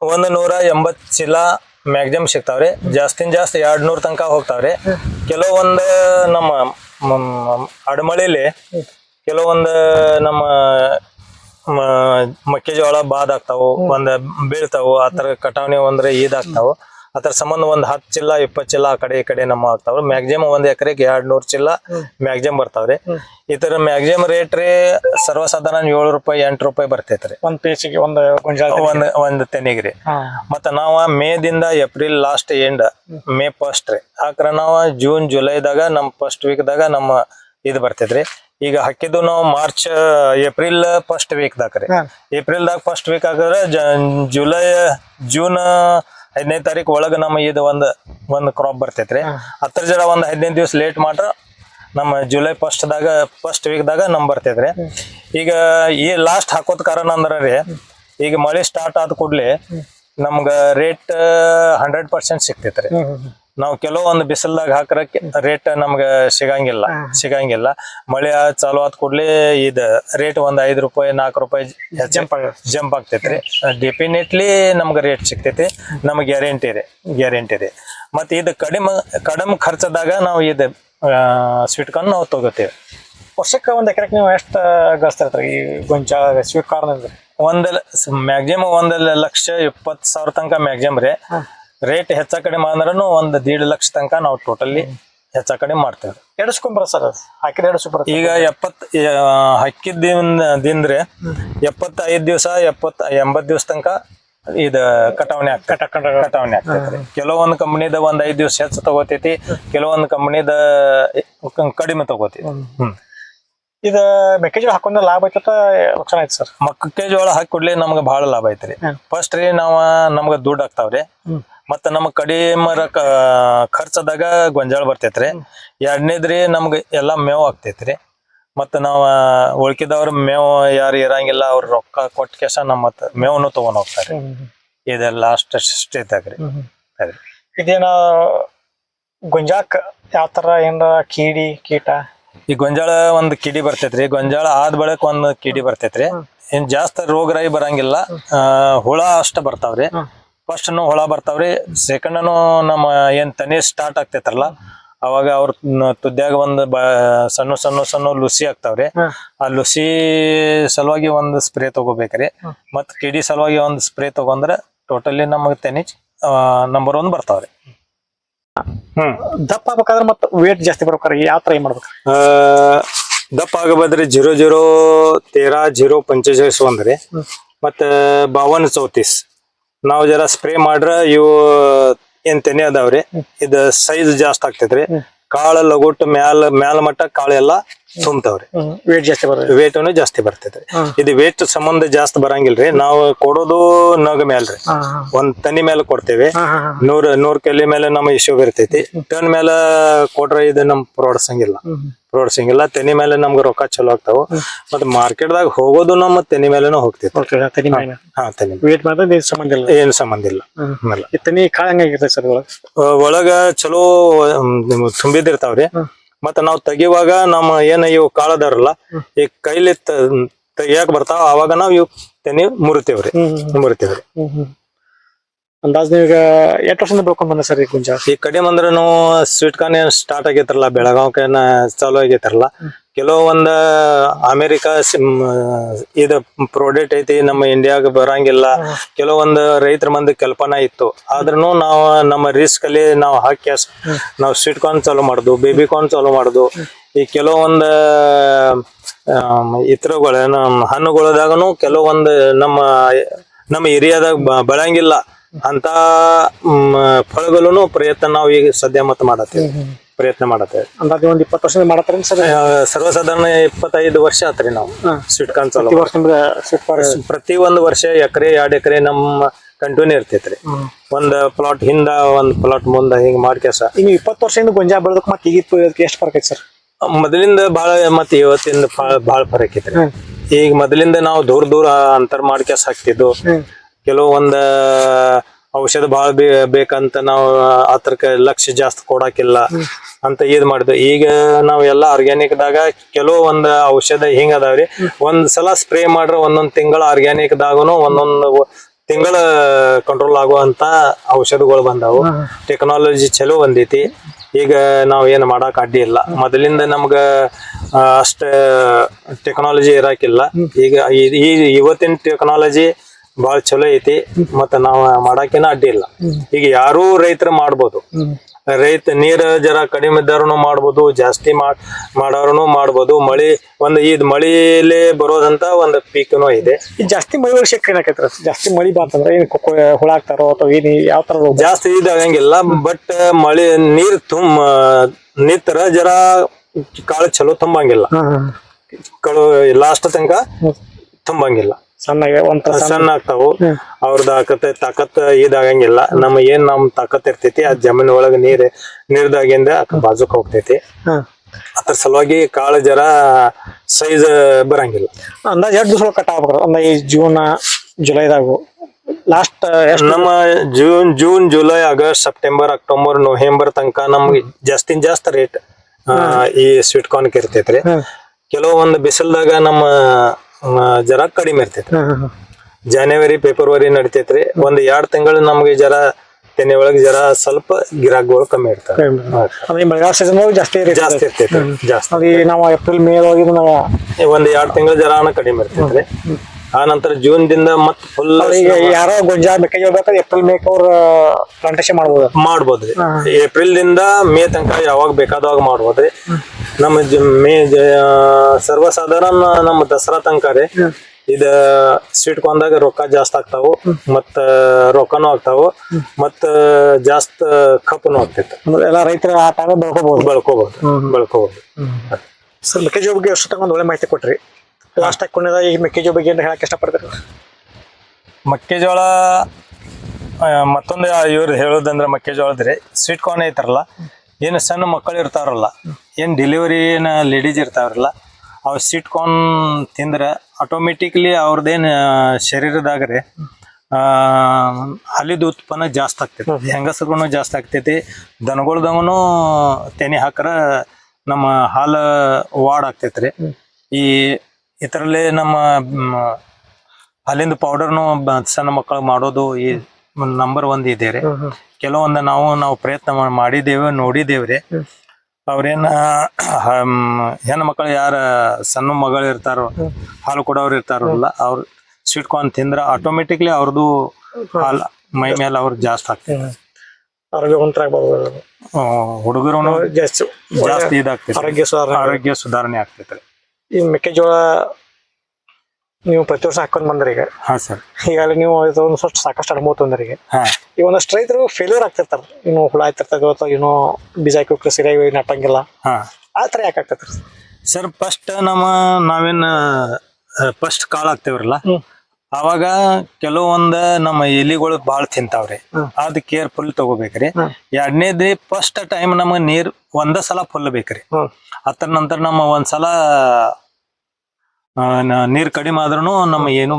ಒಂದ್ ನೂರ ಎಂಬತ್ ಚೀಲ ಮ್ಯಾಕ್ಸಿಮಮ್ ಸಿಗ್ತಾವ್ರಿ ಜಾಸ್ತಿ ಜಾಸ್ತಿ ಎರಡ್ ನೂರ್ ತನಕ ಹೋಗ್ತಾವ್ರಿ ಕೆಲವೊಂದ್ ನಮ್ಮ ಅಡಮಳಿಲಿ ಕೆಲವೊಂದು ನಮ್ಮ ಮ- ಮೆಕ್ಕೆಜೋಳ ಬಾದ್ ಆಗ್ತಾವು ಒಂದ್ ಬೀಳ್ತಾವು ಆತರ ಕಟಾವಣೆ ಒಂದ್ರೆ ಇದಾಗ್ತಾವು ಅದ್ರ ಸಂಬಂಧ ಒಂದ್ ಹತ್ತು ಚಿಲ್ಲ ಇಪ್ಪತ್ತು ಚಿಲ್ಲ ಆ ಕಡೆ ಈ ಕಡೆ ನಮ್ಮ ಆಗ್ತಾವ ಮ್ಯಾಕ್ಸಿಮಮ್ ಒಂದ್ ಎಕರೆಗೆ ಎರಡ್ ನೂರ್ ಚಿಲ್ಲ ಮ್ಯಾಕ್ಸಿಮಮ್ ಬರ್ತಾವ್ರಿ. ಈ ತರ ಮ್ಯಾಕ್ಸಿಮಮ್ ರೇಟ್ ರೀ ಸರ್ವಸಾಧಾರಣ ಏಳು ರೂಪಾಯಿ ಎಂಟು ರೂಪಾಯಿ ಬರ್ತೈತ್ರಿ. ಒಂದ್ ಪೇಸಿಗೆ ಒಂದು ಗೊಂಜಾಳ ಒಂದ್ ಒಂದ್ ತೆನಿಗ್ರಿ ಮತ್ತ ನಾವ ಮೇದಿಂದ April last end May first ರೀ. ಆಕ್ರ ನಾವ ಜೂನ್ ಜುಲೈದಾಗ ನಮ್ ಫಸ್ಟ್ ವೀಕ್ ದಾಗ ನಮ್ಮ ಇದು ಬರ್ತೈತ್ರಿ. ಈಗ ಹಾಕಿದ್ದು ನಾವು ಮಾರ್ಚ್ ಏಪ್ರಿಲ್ ಫಸ್ಟ್ ವೀಕ್ ದಾಕ್ರಿ ಏಪ್ರಿಲ್ ದಾಗ ಫಸ್ಟ್ ವೀಕ್ ಆಗ್ರೆ ಜುಲೈ ಜೂನ್ ಹದಿನೈದು ತಾರೀಕು ಒಳಗ ನಮ್ಮ ಇದು ಒಂದು ಒಂದು ಕ್ರಾಪ್ ಬರ್ತೈತ್ರಿ. ಹತ್ತರ ಜರ ಒಂದು ಹದಿನೈದು ದಿವಸ ಲೇಟ್ ಮಾಡ್ರ ನಮ್ಮ ಜುಲೈ ಫಸ್ಟ್ ದಾಗ ಫಸ್ಟ್ ವೀಕ್ ದಾಗ ನಮ್ ಬರ್ತೈತ್ರಿ. ಈಗ ಈ ಲಾಸ್ಟ್ ಹಾಕೋದ್ ಕಾರಣ ಅಂದ್ರ ರೀ ಈಗ ಮಳೆ ಸ್ಟಾರ್ಟ್ ಆದ ಕೂಡಲೇ ನಮ್ಗ ರೇಟ್ ಹಂಡ್ರೆಡ್ ಪರ್ಸೆಂಟ್ ಹ್ಮ್. ನಾವು ಕೆಲವೊಂದು ಬಿಸಿಲ್ದಾಗ ಹಾಕ್ರ ರೇಟ್ ನಮ್ಗ ಸಿಗಂಗಿಲ್ಲ ಸಿಗಂಗಿಲ್ಲ. ಮಳೆ ಚಾಲು ಆದ ಕೂಡ್ಲೆ ಇದ ರೇಟ್ ಒಂದ್ ಐದ್ ರೂಪಾಯಿ ನಾಲ್ಕು ರೂಪಾಯಿ ಜಂಪ್. ಜಂಪ್ ಆಗ್ತೈತ್ರಿ. ಡೆಫಿನೆಟ್ಲಿ ನಮ್ಗ ರೇಟ್ ಸಿಗ್ತೈತಿ. ನಮ್ಗೆ ಗ್ಯಾರಂಟಿ ರೀ ಗ್ಯಾರಂಟಿ ರೀ ಮತ್ತೆ ಇದು ಕಡಿಮೆ ಕಡಿಮೆ ಖರ್ಚದಾಗ ನಾವು ಇದು ಸ್ವೀಟ್ ಕಾರ್ನ್ ನಾವು ತಗೋತೀವಿ. ವರ್ಷಕ್ಕೆ ಒಂದ್ ಎಕರೆಗೆ ನೀವು ಎಷ್ಟು ಗಳಿಸ್ತಾರ ಈ ಗೊಂಜಾಳ ಸ್ವೀಟ್ ಕಾರ್ನ್ ಅಂದ್ರೆ? ಒಂದ್ ಮ್ಯಾಕ್ಸಿಮಮ್ ಒಂದ್ ಲಕ್ಷ ಇಪ್ಪತ್ತು ಸಾವಿರ ತನಕ ಮ್ಯಾಕ್ಸಿಮಮ್ ರೀ. ರೇಟ್ ಹೆಚ್ಚ ಕಡಿಮೆ ಅಂದ್ರೂ ಒಂದ್ ದೀಡ್ ಲಕ್ಷ ತನಕ ನಾವು ಟೋಟಲಿ ಹೆಚ್ಚ ಕಡಿಮೆ ಮಾಡ್ತೇವೆ. ಎಡಸ್ಕೊಂಬರ ಸರ್ ಹಾಕಿದ್ರೆ ಎಡಸ್ಕೊಂಬರ ಈಗ ಎಪ್ಪತ್ ಹಾಕಿದ ದಿಂದ್ರೆ ಎಪ್ಪತ್ತೈದ್ ದಿವಸ ಎಪ್ಪತ್ ಎಂಬತ್ ದಿವಸ ತನಕ ಇದ ಕಟಾವಣೆ ಆಗ್ತದೆ. ಕಟಾವಣೆ ಆಗ್ತೈತ್ರಿ ಕೆಲವೊಂದು ಕಂಪನಿದ ಒಂದ್ ಐದ್ ದಿವಸ ಹೆಚ್ಚು ತಗೋತೈತಿ ಕೆಲವೊಂದು ಕಂಪನಿದ ಕಡಿಮೆ ತಗೋತೈತಿ. ಹ್ಮ್. ಇದು ಮೆಕ್ಕೆಜೋಳ ಹಾಕೊಂಡ ಲಾಭ ಐತತ ಲಕ್ಷಣ ಸರ್ ಸರ್? ಮೆಕ್ಕೆಜೋಳ ಹಾಕಿ ಕೊಡ್ಲಿ ನಮ್ಗೆ ಬಹಳ ಲಾಭ ಐತ್ರಿ. ಫಸ್ಟ್ ರೀ ನಾವ ನಮ್ಗ ದುಡ್ಡು ಆಗ್ತಾವ್ರಿ. ಮತ್ತ ನಮ್ ಕಡಿಮೆ ರೊಕ್ಕ ಖರ್ಚದಾಗ ಗೊಂಜಾಳ ಬರ್ತೈತ್ರಿ. ಎರಡನೇದ್ರಿ ನಮ್ಗ ಎಲ್ಲಾ ಮೇವ್ ಆಗ್ತೈತ್ರಿ. ಮತ್ತ ನಾವ ಉಳ್ಕಿದವ್ರ ಮೇವ್ ಯಾರು ಇರಂಗಿಲ್ಲ ಅವ್ರ ರೊಕ್ಕ ಕೊಟ್ಟ ಕೆಸ ನಮ್ಮ ಮತ್ತ ಮೇವ್ನು ತಗೊಂಡ್ ಹೋಗ್ತಾರೆ. ಇದೆಲ್ಲ ಅಷ್ಟ ಸ್ಟೇಜ್ದಾಗ್ರಿ. ಇದೇನ ಗೊಂಜಾಕ್ ಯಾವ ತರ ಏನಾರ ಕೀಡಿ ಕೀಟ? ಈ ಗೊಂಜಾಳ ಒಂದ್ ಕಿಡಿ ಬರ್ತೈತ್ರಿ. ಗೊಂಜಾಳ ಆದ ಬಳಕ ಒಂದ್ ಕಿಡಿ ಬರ್ತೈತ್ರಿ. ಏನ್ ಜಾಸ್ತಿ ರೋಗರಾಯಿ ಬರಂಗಿಲ್ಲ. ಹುಳ ಅಷ್ಟ ಬರ್ತಾವ್ರಿ. ಫಸ್ಟ್ ಹೊಳ ಬರ್ತಾವ್ರಿ. ಸೆಕೆಂಡ್ನು ನಮ್ಮ ಏನ್ ತನಿ ಸ್ಟಾರ್ಟ್ ಆಗ್ತೈತ್ರಲ್ಲ ಅವಾಗ ಅವ್ರ ತುದ್ಯಾಗ ಒಂದ್ ಬ ಸಣ್ಣ ಸಣ್ಣ ಸಣ್ಣ ಲುಸಿ ಆಗ್ತಾವ್ರಿ. ಆ ಲುಸಿ ಸಲುವಾಗಿ ಒಂದ್ ಸ್ಪ್ರೇ ತಗೋಬೇಕ್ರಿ. ಮತ್ ಕಿಡಿ ಸಲುವಾಗಿ ಒಂದ್ ಸ್ಪ್ರೇ ತಗೊಂಡ್ರೆ ಟೋಟಲಿ ನಮಗ್ ತೆನಿ ನಂಬರ್ ಒನ್ ಬರ್ತಾವ್ರಿ. ಹ್ಮ್. ದಪ್ಪ ಆಗ್ಬೇಕಾದ್ರೆ ಮತ್ತೆ ವೇಟ್ ಜಾಸ್ತಿ ಬರ್ಬೇಕಾರೆ ಯಾವ ತರ ಏನ್ ಮಾಡ್ಬೇಕು? ದಪ್ಪ ಆಗಬದ್ರಿ ಜೀರೋ ಜೀರೋ ತೇರಾ ಜೀರೋ ಪಂಚಚಾಳಿಸ್ ಒಂದ್ರಿ. ಮತ್ತೆ ಬಾವನ್ ಚೌತೀಸ್. ನಾವ್ ಜರ ಸ್ಪ್ರೇ ಮಾಡ್ರ ಇವು ಏನ್ ತೆನೆ ಅದಾವ್ರಿ? ಇದ ಸೈಜ್ ಜಾಸ್ತಿ ಆಗ್ತೈತ್ರಿ. ಕಾಳ ಲಗುಟ್ ಮ್ಯಾಲ ಮ್ಯಾಲ ಮಟ್ಟ ಕಾಳು ಎಲ್ಲಾ ತುಂಬ್ತಾವ್ರಿ ವೇಟ್ ಜಾಸ್ತಿ ವೇಟ್ ಜಾಸ್ತಿ ಬರ್ತೈತ್ರಿ ಇದು ವೇಟ್ ಸಂಬಂಧ ಜಾಸ್ತಿ ಬರಂಗಿಲ್ರಿ. ನಾವು ಕೊಡೋದು ನಗ ಮೇಲ್ರಿ. ಒಂದ್ ತನಿ ಮೇಲೆ ಕೊಡ್ತೇವೆ. ನೂರ ನೂರ್ ಕೆಲಿ ಮೇಲೆ ನಮ್ಮ ಇಶ್ಯೂ ಇರ್ತೈತಿ ಟನ್ ಮೇಲೆ ಕೊಟ್ರ ಇದು ನಮ್ ಪ್ರೋಡ್ಸಂಗಿಲ್ಲ. ಪ್ರೋಡ್ಸಂಗಿಲ್ಲ. ತೆನಿ ಮೇಲೆ ನಮ್ಗೆ ರೊಕ್ಕ ಚಲೋ ಆಗ್ತಾವ. ಮಾರ್ಕೆಟ್ ದಾಗ ಹೋಗೋದು ನಮ್ಮ ತೆನಿ ಮೇಲೆನೂ ಹೋಗ್ತೈತಿ. ತನಿ ಹಾ ತೆನಿ ವೇಟ್ ಮಾಡಿದ್ರೆ ಇದು ಸಂಬಂಧ ಇಲ್ಲ? ಏನ್ ಸಂಬಂಧ ಇಲ್ಲ. ತನಿ ಸರ್ ಒಳಗೆ ಚಲೋ ತುಂಬಿದಿರ್ತಾವ್ರಿ ಮತ್ತ ನಾವ್ ತೆಗಿವಾಗ ನಮ್ಮ ಏನ ಇವು ಕಾಳದಾರಲ್ಲ ಈ ಕೈಲಿ ತೆಗಿಯಾಕ ಬರ್ತಾವ ಅವಾಗ ನಾವ್ ಇವ್ ತೆನಿ ಮುರಿತೇವ್ರಿ ಮುರಿತೇವ್ರಿ. ಅಂದಾಜ್ ನೀವೀಗ ಎಷ್ಟು ವರ್ಷದಿಂದ ಬೆಳ್ಕೊಂಡ್ ಬಂದ ಸರ್ ಈ ಗುಂಜಾಳ ಈ ಕಡಿಮೆ ಅಂದ್ರೆ ನಾವು ಸ್ವೀಟ್ ಕಾರ್ನ್ ಏನ್ ಸ್ಟಾರ್ಟ್ ಆಗೈತ್ರಲ್ಲ ಬೆಳಗಾವ್ ಚಾಲೂ ಆಗೈತ್ರಲ್ಲ ಕೆಲವೊಂದ ಅಮೆರಿಕ ಇದ ಪ್ರಾಡಕ್ಟ್ ಐತಿ ನಮ್ಮ ಇಂಡಿಯಾಗ ಬರಂಗಿಲ್ಲ. ಕೆಲವೊಂದು ರೈತರ ಮಂದಿ ಕಲ್ಪನಾ ಇತ್ತು. ಆದ್ರೂ ನಾವು ನಮ್ಮ ರಿಸ್ಕ್ ಅಲ್ಲಿ ನಾವು ಹಾಕಿ ನಾವು ಸ್ವೀಟ್ ಕಾರ್ನ್ ಚಾಲೂ ಮಾಡುದು ಬೇಬಿ ಕಾರ್ನ್ ಚಾಲೂ ಮಾಡುದು. ಈ ಕೆಲವೊಂದ ಇತರಗಳ ಹಣ್ಣುಗಳದಾಗನು ಕೆಲವೊಂದು ನಮ್ಮ ನಮ್ಮ ಏರಿಯಾದಾಗ ಬೆಳಂಗಿಲ್ಲ. ಅಂತ ಫಳಗಳನ್ನು ಪ್ರಯತ್ನ ನಾವು ಈಗ ಸದ್ಯ ಮತ್ತೆ ಮಾಡತ್ತೇವೆ. ಪ್ರಯತ್ನ ಮಾಡತ್ತೆ. ಅಂದಾಜು ಒಂದ್ ಇಪ್ಪತ್ತು ವರ್ಷದಿಂದ ಮಾಡತ್ತಾರ ಸರ್ ಸರ್ವಸಾಧಾರಣ ಇಪ್ಪತ್ತೈದು ವರ್ಷ ಆತ್ರಿ ನಾವು. ಸ್ವೀಟ್ ಕಾರ್ನ್ ಚಾಲೂ. ಪ್ರತಿ ವರ್ಷ ಸ್ವೀಟ್ ಕಾರ್ನ್ ಪ್ರತಿ ಒಂದು ವರ್ಷ ಎಕರೆ ಎರಡ್ ಎಕರೆ ನಮ್ಮ ಕಂಟಿನ್ಯೂ ಇರ್ತೈತ್ರಿ. ಒಂದ್ ಪ್ಲಾಟ್ ಹಿಂದ ಒಂದ್ ಪ್ಲಾಟ್ ಮುಂದ ಹಿಂಗ್ ಮಾಡ್ಕೆಸ ಈಗ ಇಪ್ಪತ್ತು ವರ್ಷದಿಂದ ಗೊಂಜಾಳ ಬೆಳೆದಕ್ ಮತ್ತೆ ಈಗ ಎಷ್ಟು ಫರ್ಕ್ ಐತಿ ಸರ್? ಮೊದಲಿಂದ ಬಹಳ ಮತ್ತೆ ಇವತ್ತಿಂದ ಬಹಳ ಫರಕ್ ಐತ್ರಿ. ಈಗ ಮೊದಲಿಂದ ನಾವು ದೂರ ದೂರ ಅಂತರ್ ಮಾಡ್ಕೆಸ್ ಹಾಕ್ತಿದ್ವು ಕೆಲವೊಂದ ಔಷಧ ಬಹಳ ಬೇಕಂತ ನಾವು ಅತ್ರಕ್ಕೆ ಲಕ್ಷ ಜಾಸ್ತಿ ಕೊಡಾಕಿಲ್ಲ ಅಂತ ಇದ್ ಮಾಡಿದ್ವಿ ಈಗ ನಾವ್ ಎಲ್ಲಾ ಆರ್ಗ್ಯಾನಿಕ್ ದಾಗ ಕೆಲವು ಒಂದ್ ಔಷಧ ಹಿಂಗ ಅದಾವ್ರಿ ಒಂದ್ ಸಲ ಸ್ಪ್ರೇ ಮಾಡ್ರ ಒಂದೊಂದ್ ತಿಂಗಳ ಆರ್ಗ್ಯಾನಿಕ್ ದಾಗನು ಒಂದೊಂದ್ ತಿಂಗಳ ಕಂಟ್ರೋಲ್ ಆಗುವಂತ ಔಷಧಗಳು ಬಂದಾವು. ಟೆಕ್ನಾಲಜಿ ಚಲೋ ಬಂದೈತಿ. ಈಗ ನಾವ್ ಏನ್ ಮಾಡಕ್ ಅಡ್ಡಿ ಇಲ್ಲ. ಮೊದಲಿಂದ ನಮ್ಗ ಅಷ್ಟ ಟೆಕ್ನಾಲಜಿ ಇರಾಕಿಲ್ಲ. ಈಗ ಈ- ಈ ಇವತ್ತಿನ ಟೆಕ್ನಾಲಜಿ ಬಾಳ ಚಲೋ ಐತಿ ಮತ್ತ ನಾವ್ ಮಾಡಾಕಿನ ಅಡ್ಡಿ ಇಲ್ಲ. ಈಗ ಯಾರು ರೈತರ ಮಾಡ್ಬೋದು. ರೈತ ನೀರ್ ಜರ ಕಡಿಮೆ ಇದ್ದಾರು ಮಾಡ್ಬೋದು ಜಾಸ್ತಿ ಮಾಡ್ ಮಾಡೋರು ಮಾಡ್ಬೋದು. ಮಳಿ ಒಂದ್ ಇದ್ ಮಳಿಲೇ ಬರೋದಂತ ಒಂದ್ ಪೀಕನು ಇದೆ. ಜಾಸ್ತಿ ಮಳಿ ವರ್ಷಕ್ಕೆ ಏನಾಕೈತ್ರ ಜಾಸ್ತಿ ಮಳಿ ಬಂತಂದ್ರೆ ಏನ್ ಹುಳ ಆಗ್ತಾರೋ ಅಥವಾ ಏನ್ ಯಾವ ತರ ಜಾಸ್ತಿ ಇದಾಗಂಗಿಲ್ಲ ಬಟ್ ಮಳಿ ನೀರ್ ತುಂಬ ನಿತ್ತರ ಜರ ಕಾಳು ಚಲೋ ತುಂಬಂಗಿಲ್ಲ. ಕಳು ಲಾಸ್ಟ್ ತನಕ ತುಂಬಂಗಿಲ್ಲ. ಸಣ್ಣ ಒಂಥರ ಸಣ್ಣ ಆಗ್ತಾವು ಅವ್ರದ್ದು ಆಕತೆ ತಾಕತ್ ಇದಾಗಂಗಿಲ್ಲ. ನಮ್ಮ ಏನ್ ನಮ್ ತಾಕತ್ ಇರ್ತೈತಿ ಆ ಜಮೀನ್ ಒಳಗ ನೀರ್ ನೀರ್ದಾಗಿಂದ ಬಾಜುಕ್ ಹೋಗ್ತೈತಿ. ಅದ್ರ ಸಲುವಾಗಿ ಕಾಳ ಜರ ಸೈಜ್ ಬರಂಗಿಲ್ಲ. ಅಂದಾಜ್ ಎರಡು ದಿವಸ ಕಟ್ ಆಗ್ಬೇಕು ಅಂದ? ಈ ಜೂನ್ ಜುಲೈದಾಗ ಲಾಸ್ಟ್ ನಮ್ಮ June June July August September October November ತನಕ ನಮ್ಗೆ ಜಾಸ್ತಿ ಜಾಸ್ತಿ ರೇಟ್ ಈ ಸ್ವೀಟ್ ಕಾರ್ನ್ ಇರ್ತೈತ್ರಿ ಕೆಲವೊಂದು ಬಿಸಿಲ್ದಾಗ ನಮ್ಮ ಜರ ಕಡಿಮೆ ಇರ್ತೈತಿ ಜನವರಿ ಫೆಬ್ರವರಿ ನಡಿತೈತ್ರಿ. ಒಂದ್ ಎರಡ್ ತಿಂಗಳು ನಮ್ಗೆ ಜರ ತೆನೆ ಒಳಗೆ ಜರ ಸ್ವಲ್ಪ ಗಿರಾಕ್ಗಳು ಕಮ್ಮಿ ಇರ್ತಾವೆ. ಅಂದ್ರೆ ಮಳೆಗಾಲ ಸೀಸನ್ ಜಾಸ್ತಿ ಜಾಸ್ತಿ ಇರ್ತೈತಿ ಜಾಸ್ತಿ. ಅದು ನಾವು ಏಪ್ರಿಲ್ ಮೇ ಒಳಗೆ ನಾವು ಒಂದ್ ಎರಡ್ ತಿಂಗಳ ಜರಾನ ಕಡಿಮೆ ಇರ್ತೈತ್ರಿ. ಆ ನಂತರ ಜೂನ್ ದಿಂದ ಮತ್ ಫುಲ್ ಈಗ ಯಾರೋ ಗೊಂಜಾಳ ಮೆಕ್ಕೆಜೋಳ ಬೇಕಾದ್ರೆ ಏಪ್ರಿಲ್ ಮೇಕ್ ಅವ್ರ ಪ್ಲಾಂಟೇಶನ್ ಮಾಡ್ಬೋದು. ಮಾಡ್ಬೋದ್ರಿ. ಏಪ್ರಿಲ್ ದಿಂದ ಮೇ ತನಕ ಯಾವಾಗ ಬೇಕಾದಾಗ ಮಾಡ್ಬೋದ್ರಿ. ನಮ್ಮ ಜ- ಮೇ ಜ- ಸರ್ವಸಾಧಾರಣ ನಮ್ಮ ದಸರಾ ತನಕ ರೀ. ಇದ ಸ್ವೀಟ್ ಕೊಂದಾಗ ರೊಕ್ಕ ಜಾಸ್ತಿ ಆಗ್ತಾವು ಮತ್ತ ರೊಕ್ಕನೂ ಆಗ್ತಾವು ಮತ್ತ ಜಾಸ್ತಿ ಕಪ್ಪನು ಆಗ್ತೈತೆ. ಅಂದ್ರೆ ಎಲ್ಲ ರೈತರ ಆ ಟೈಮ್ ಬೆಳ್ಕೋಬಹುದು ಬೆಳ್ಕೋಬಹುದು ಬೆಳ್ಕೋಬಹುದು ಸರ್ ಮೆಕ್ಕೆಜೋಳ ಬಗ್ಗೆ ಎಷ್ಟು ತಗೊಂಡು ಒಳ್ಳೆ ಮಾಹಿತಿ ಕೊಟ್ರಿ? ಲಾಸ್ಟ್ ಹಾಕೊಂಡ ಈ ಮೆಕ್ಕೆಜೋಳ ಬಗ್ಗೆ ಏನು ಹೇಳಕ್ ಇಷ್ಟಪಡ್ತೀರಿ? ಮೆಕ್ಕೆಜೋಳ ಆ, ಮತ್ತೊಂದು ಇವ್ರು ಹೇಳೋದಂದ್ರೆ ಮೆಕ್ಕೆಜೋಳದ್ರಿ ಸ್ವೀಟ್ ಕಾರ್ನ್ ಐತಾರಲ್ಲ ಏನು ಸಣ್ಣ ಮಕ್ಕಳು ಇರ್ತಾರಲ್ಲ ಏನು ಡೆಲಿವರಿನ ಲೇಡೀಸ್ ಇರ್ತಾವ್ರಲ್ಲ ಅವು ಸಿಟ್ಕೊಂಡು ತಿಂದ್ರೆ ಆಟೋಮೆಟಿಕ್ಲಿ ಅವ್ರದ್ದೇನು ಶರೀರದಾಗ ರೀ ಹಾಲಿದ ಉತ್ಪನ್ನ ಜಾಸ್ತಿ ಆಗ್ತೈತಿ ಹೆಂಗಸಗೂ ಜಾಸ್ತಿ ಆಗ್ತೈತಿ ದನಗಳ್ದಂಗೂ ತೆನೆ ಹಾಕ್ರ ನಮ್ಮ ಹಾಲು ವಾಡ್ ಆಗ್ತೈತ್ರಿ. ಈ ಇದರಲ್ಲೇ ನಮ್ಮ ಅಲ್ಲಿಂದ ಹಾಲಿಂದ ಪೌಡರ್ನು ಸಣ್ಣ ಮಕ್ಕಳು ಮಾಡೋದು ಈ ನಂಬರ್ ಒಂದ್ ಇದೆ ಕೆಲವೊಂದ ನಾವು ನಾವು ಪ್ರಯತ್ನ ಮಾಡಿದೇವೆ ನೋಡಿದೇವ್ರಿ ಅವ್ರೇನ ಹೆಣ್ಣು ಮಕ್ಕಳು ಯಾರ ಸಣ್ಣ ಮಗಳು ಇರ್ತಾರೋ ಹಾಲು ಕೊಡೋರು ಇರ್ತಾರಲ್ಲ ಅವ್ರು ಸ್ವೀಟ್ ಕಾರ್ನ್ ತಿಂದ್ರ ಆಟೋಮೆಟಿಕ್ಲಿ ಅವ್ರದ್ದು ಹಾಲು ಮೈ ಮೇಲೆ ಅವ್ರು ಜಾಸ್ತಿ ಆಗ್ತದೆ. ಆರೋಗ್ಯ ಹುಡುಗರು ಜಾಸ್ತಿ. ಜಾಸ್ತಿ ಇದಾಗ್ತೈತೆ ಆರೋಗ್ಯ ಸುಧಾರಣೆ ಆಗ್ತೈತೆ. ಈ ಮೆಕ್ಕೆಜೋಳ ನೀವು ಪ್ರತಿ ವರ್ಷ ಹಾಕೊಂಡ್ ಬಂದ್ರಿ ಈಗ. ಹಾ ಸರ್ ಈಗಾಗಲೇ ನೀವು ಇದೊಂದು ಒಂದು ಸ್ವಲ್ಪ ಸಾಕಷ್ಟು ಅನುಭವ ತಂದ್ರಿ ಈಗ. ಹಾ. ಈ ಒಂದಷ್ಟು ರೈತರು ಫೇಲ್ಯೂರ್ ಆಗ್ತಿರ್ತಾರ. ಇನ್ನು ಹುಳ ಆಯ್ತಿರ್ತದೆ ಅಥವಾ ಏನೋ ಬೀಜ ಹಾಕಿ ಸರಿಯಾಗಿ ನಟ್ಟಂಗಿಲ್ಲ. ಹಾ. ಆ ಥರ ಯಾಕೆ ಆಗ್ತೈತೆ ಸರ್ ಫಸ್ಟ್ ನಮ್ಮ ನಾವೇನ್ ಫಸ್ಟ್ ಕಾಳು ಆಗ್ತೇವ್ರಲ್ಲ ಅವಾಗ ಕೆಲವೊಂದ ನಮ್ಮ ಎಲಿಗಳು ಬಾಳ್ ತಿಂತಾವ್ರಿ. ಅದ್ ಕೇರ್ ಫುಲ್ ತಗೋಬೇಕ್ರಿ. ಎರಡನೇದ್ರಿ ಫಸ್ಟ್ ಟೈಮ್ ನಮಗ್ ನೀರ್ ಒಂದ ಸಲ ಫುಲ್ ಬೇಕ್ರಿ. ಅದ್ರ ನಂತರ ನಮ್ಮ ಒಂದ್ಸಲ ನೀರ್ ಕಡಿಮೆ ಆದ್ರೂ ನಮ್ಮ ಏನು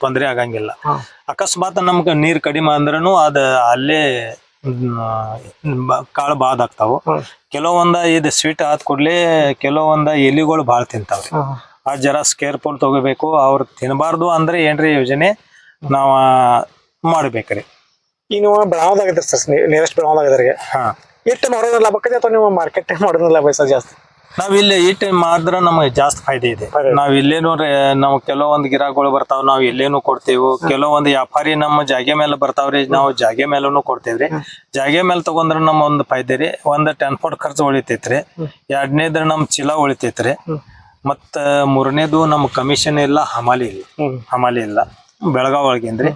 ತೊಂದರೆ ಆಗಂಗಿಲ್ಲ. ಅಕಸ್ಮಾತ್ ನಮ್ಗೆ ನೀರ್ ಕಡಿಮೆ ಅಂದ್ರೂ ಅದ ಅಲ್ಲೇ ಕಾಳು ಬಾದ್ ಆಗ್ತಾವ. ಕೆಲವೊಂದ ಇದು ಸ್ವೀಟ್ ಆದ ಕೂಡ್ಲೆ ಕೆಲವೊಂದ ಎಲಿಗಳು ಬಾಳ್ ತಿಂತಾವ್ರಿ. ಆ ಜರ ಸ್ಕೇರ್ಫುಲ್ ತಗೋಬೇಕು ಅವ್ರು ತಿನ್ನಬಾರ್ದು ಅಂದ್ರೆ ಏನ್ರಿ ಯೋಜನೆ? ನಾವ ಮಾಡ್ಬೇಕ್ರಿ ಈಗ ನೀವು ಬೆಳಗಾವದಾಗ ಸರ್ ನಿಯರೆಸ್ಟ್ ಬೆಳಗಾವದಾಗ ಹಾ. ಎಷ್ಟು ಮಾಡೋದ್ರ ಲಾಭ ಅಥವಾ ನೀವು ಮಾರ್ಕೆಟ್ ಮಾಡೋದ್ರ ಲಾಭ ಸರ್ ಜಾಸ್ತಿ? ನಾವ್ ಇಲ್ಲಿ ಟೈಮ್ ಮಾಡಿದ್ರ ನಮಗೆ ಜಾಸ್ತಿ ಫಾಯ್ದೆ ಇದೆ. ನಾವ್ ಇಲ್ಲೇನು ನಾವ್ ಕೆಲವೊಂದ್ ಗಿರಾಕ್ಗಳು ಬರ್ತಾವ ನಾವ್ ಇಲ್ಲೇನು ಕೊಡ್ತೇವು. ಕೆಲವೊಂದ್ ವ್ಯಾಪಾರಿ ನಮ್ಮ ಜಾಗೆ ಮೇಲೆ ಬರ್ತಾವ್ರಿ ನಾವು ಜಾಗೆ ಮೇಲೂ ಕೊಡ್ತೇವ್ರಿ ಜಾಗೆ ಮೇಲೆ ತಗೊಂಡ್ರ ನಮ್ಮ ಒಂದ್ ಫಾಯ್ದೆ ರೀ ಒಂದ್ ಟ್ರಾನ್ಸ್ಪೋರ್ಟ್ ಖರ್ಚು ಉಳಿತೈತ್ರಿ ಎರಡನೇದ್ರ ನಮ್ ಚೀಲ ಉಳಿತೈತ್ರಿ ಮತ್ತ ಮೂರನೇದು ನಮ್ ಕಮಿಷನ್ ಇಲ್ಲ ಹಮಾಲಿ ಇಲ್ಲ. ಹ್ಮ್. ಹಮಾಲಿ ಇಲ್ಲ. ಬೆಳಗಾವ್ ಒಳಗೇನ್ರಿ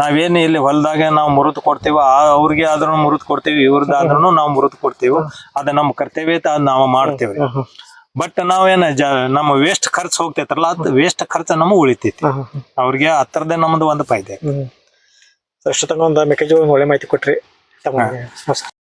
ನಾವೇನ್ ಇಲ್ಲಿ ಹೊಲದಾಗ ನಾವು ಮುರಿದು ಕೊಡ್ತೀವಿ, ಆ ಅವ್ರಿಗೆ ಆದ್ರೂ ಮುರಿದು ಕೊಡ್ತೇವಿ ಇವ್ರದ್ದಾದ್ರೂ ನಾವು ಮುರಿದು ಕೊಡ್ತೇವೆ, ಅದ ನಮ್ಮ ಕರ್ತವ್ಯ ಅದ್ ನಾವು ಮಾಡ್ತೇವ್ರಿ ಬಟ್ ನಾವೇನ ನಮ್ಮ ವೇಸ್ಟ್ ಖರ್ಚು ಹೋಗ್ತೈತಲ್ಲ, ಅದ್ ವೇಸ್ಟ್ ಖರ್ಚು ನಮ್ಮ ಉಳಿತೈತಿ. ಅವ್ರಿಗೆ ಹತ್ರದೇ ನಮ್ದು ಒಂದು ಫಾಯ್ದೆ. ಅಷ್ಟು ತಗೊಂಡ್ ಮೆಕ್ಕೆಜೋಳ ಒಳ್ಳೆ ಮಾಹಿತಿ ಕೊಟ್ರಿ. ನಮಸ್ಕಾರ.